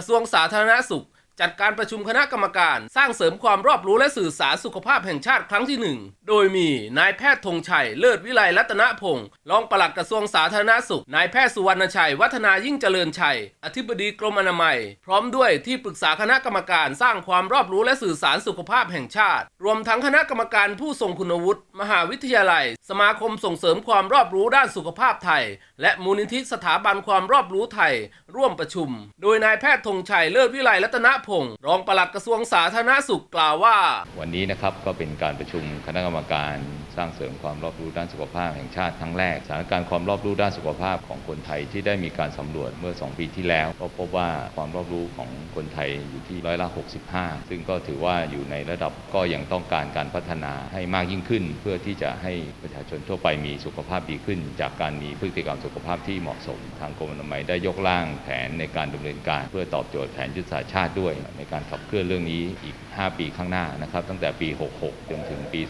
ระทรวงสาธารณสุข จัดการประชุมคณะกรรมการ สร้างเสริมความรอบรู้และสื่อสารสุขภาพแห่งชาติครั้งที่หนึ่งโดยมีนายแพทย์ธงชัยเลิศวิไลรัตนพงศ์รองปลัดกระทรวงสาธารณสุขนายแพทย์สุวรรณชัย วัฒนายิ่งเจริญชัย อธิบดีกรมอนามัย พร้อมด้วยที่ปรึกษาคณะกรรมการสร้างความรอบรู้และสื่อสารสุขภาพแห่งชาติ รวมทั้งคณะกรรมการผู้ทรงคุณวุฒิมหาวิทยาลัย สมาคมส่งเสริมความรอบรู้ด้านสุขภาพไทย และมูลนิธิสถาบันความรอบรู้ไทย ร่วมประชุม โดยนายแพทย์ธงชัยเลิศวิไลรัตนพงศ์รองปลัดกระทรวงสาธารณสุขกล่าวว่า วันนี้นะครับก็เป็นการประชุมคณะกรรมการสร้างเสริมความรอบรู้ด้านสุขภาพแห่งชาติครั้งแรกสถานการณ์ความรอบรู้ด้านสุขภาพของคนไทยที่ได้มีการสำรวจเมื่อ 2 ปีที่แล้ว ก็พบว่าความรอบรู้ของคนไทยอยู่ที่ร้อยละ 65 ซึ่งก็ถือว่าอยู่ในระดับก็ยังต้องการการพัฒนาให้มากยิ่งขึ้น เพื่อที่จะให้ประชาชนทั่วไปมีสุขภาพดีขึ้น จากการมีพฤติกรรมสุขภาพที่เหมาะสม ทางกรมอนามัยได้ยกร่างแผนในการดำเนินการ เพื่อตอบโจทย์แผนยุทธศาสตร์ชาติด้วยในการขับเคลื่อนเรื่องนี้อีก 5 ปีข้างหน้านะครับ ตั้งแต่ปี 66 จนถึงปี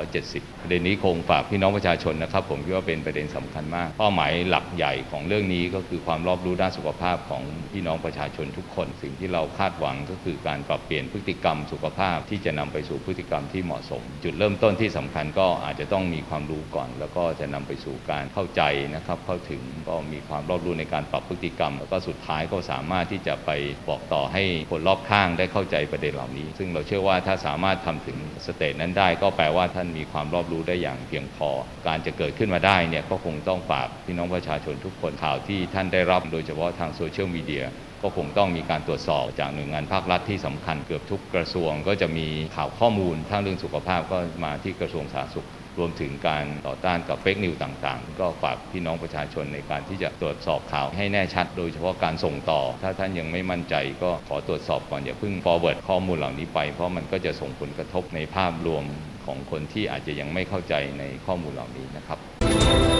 2570 ประเด็นนี้คงฝากพี่น้องประชาชนนะครับ ผมคิดว่าเป็นประเด็นสำคัญมาก เป้าหมายหลักใหญ่ของเรื่องนี้ก็คือความรอบรู้ด้านสุขภาพของพี่น้องประชาชนทุกคน สิ่งที่เราคาดหวังก็คือการปรับเปลี่ยนพฤติกรรมสุขภาพที่จะนำไปสู่พฤติกรรมที่เหมาะสม จุดเริ่มต้นที่สำคัญก็อาจจะต้องมีความรู้ก่อน แล้วก็จะนำไปสู่การเข้าใจนะครับ เข้าถึงก็มีความรอบรู้ในการปรับพฤติกรรม แล้วก็สุดท้ายก็สามารถที่จะไปบอกต่อให้คนรอบข้างได้เข้าใจประเด็นเหล่านี้ ซึ่งเราเชื่อว่าถ้าสามารถทำถึงสเตจนั้นได้ ก็แปลว่าท่านมีความรอบรู้ได้อย่างเพียงพอ การจะเกิดขึ้นมาได้เนี่ยก็คงต้องฝากพี่น้องประชาชนทุกคนข่าวที่ท่านได้รับโดยเฉพาะทางโซเชียลมีเดียก็คงต้องมีการตรวจสอบจากหน่วยงานภาครัฐที่สำคัญเกือบทุกกระทรวง ก็จะมีข่าวข้อมูลทั้งเรื่องสุขภาพก็มาที่กระทรวงสาธารณสุข รวมถึงการต่อต้านกับเฟกนิวต่างๆ ก็ฝากพี่น้องประชาชนในการที่จะตรวจสอบข่าวให้แน่ชัด โดยเฉพาะการส่งต่อ ถ้าท่านยังไม่มั่นใจก็ขอตรวจสอบก่อนอย่าเพิ่ง forward ข้อมูลเหล่านี้ไป เพราะมันก็จะส่งผลกระทบในภาพรวมของคนที่อาจจะยังไม่เข้าใจในข้อมูลเหล่านี้นะครับ